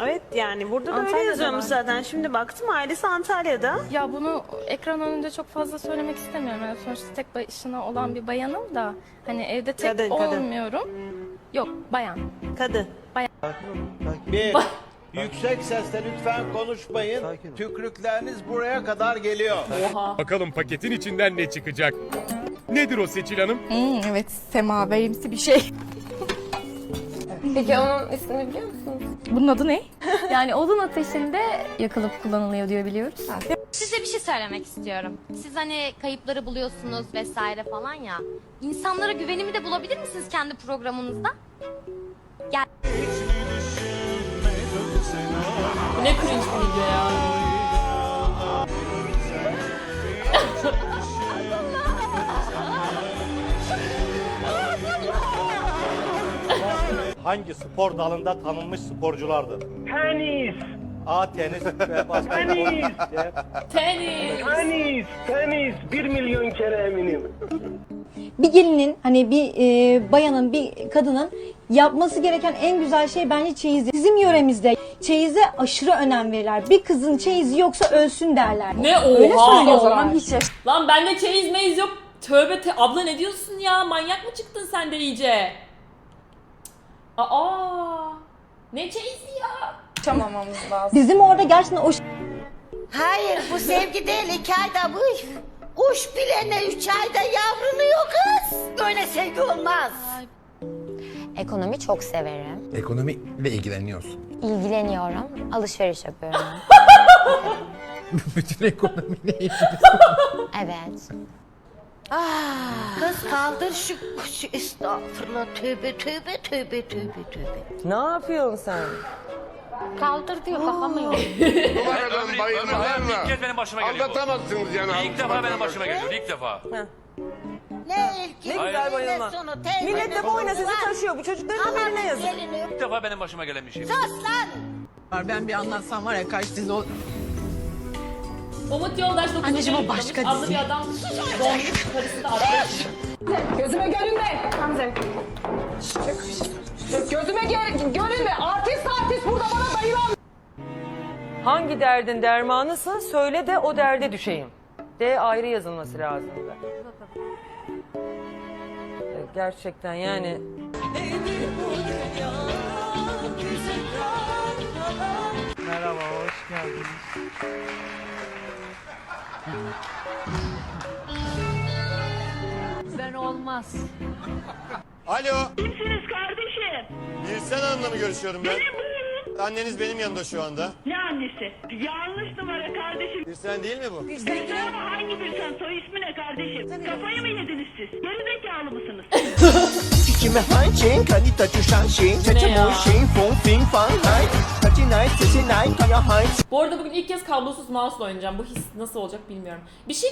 Evet yani burada da öyle Antalya'da yazıyormuş var. zaten. Şimdi baktım ailesi Antalya'da. Ya bunu ekran önünde çok fazla söylemek istemiyorum. Yani sonuçta tek başına olan bir bayanım da hani evde tek Kadın, kadın. olmuyorum. Yok bayan. Kadın. Bir, yüksek sesle lütfen konuşmayın. Tükrükleriniz buraya kadar geliyor. Bakalım paketin içinden ne çıkacak? Nedir o Seçil Hanım? Hmm, evet semaverimsi bir şey. Peki onun ismini biliyor musunuz? Bunun adı ne? Yani odun ateşinde yakılıp kullanılıyor diyor biliyoruz. Size bir şey söylemek istiyorum. Siz hani kayıpları buluyorsunuz vesaire falan ya. İnsanlara güvenimi de bulabilir misiniz kendi programınızda? Bu ne cringe bir video ya. Hangi spor dalında tanınmış sporculardır? Tenis. A. Tenis. B. Basketbol. C. Tenis. bir gelinin hani bir e, bayanın bir kadının yapması gereken en güzel şey bence çeyiz. Bizim yöremizde çeyize aşırı önem verirler. Bir kızın çeyizi yoksa ölsün derler. Ne Öyle oha? söylüyorlar. hiç yaş- Lan bende çeyiz meyiz yok. Tövbe te abla ne diyorsun ya? Manyak mı çıktın sen de iyice? Aa! Ne çeyizi ya? Yaşamamamız lazım. Bizim orada gerçekten o Hayır bu sevgi değil iki ayda bu. Kuş bile ne üç ayda yavruluyor kız. Böyle sevgi olmaz. Ekonomi çok severim. Ekonomiyle ilgileniyorsun. İlgileniyorum. Alışveriş yapıyorum. Bütün ekonomiyle ilgili. evet. Kız kaldır şu, şu estağfurullah tövbe tövbe tövbe tövbe tövbe. Ne yapıyorsun sen? Kaldır diyor kalkamıyor. İlk kez benim başıma geliyor Aldatamazsınız yani. İlk defa benim başıma geliyor. ilk defa. Ne ilki Ne güzel bayılma. sonu teyze Millet de boyuna sizi taşıyor. Bu çocukların eline yazık. İlk defa benim başıma gelen bir şey. Ben bir anlatsam var ya kaç dizi o... Umut Yoldaş 9. Anneciğim, o başka adlı dizi. bir adam doğmuş karısı da atmış. Gözüme görünme. Hamza. Gözüme gö- görünme. Artist artist burada bana dayılan. Hangi derdin dermanısa söyle de o derde düşeyim. D ayrı yazılması lazım. Gerçekten yani. Merhaba, hoş geldiniz. Ben olmaz. Alo. Kimsiniz kardeşim? Birsen Hanım'la mı görüşüyorum ben? Anneniz benim yanımda şu anda. Ne annesi? Yanlış numara kardeşim. Birsen değil mi bu? Birsen ama hangi Birsen? Soy ismi ne kardeşim? Kafayı mı yediniz siz? Geri zekalı mısınız? Bu arada bugün ilk kez kablosuz mouse'la oynayacağım. Bu his nasıl olacak bilmiyorum. Bir şey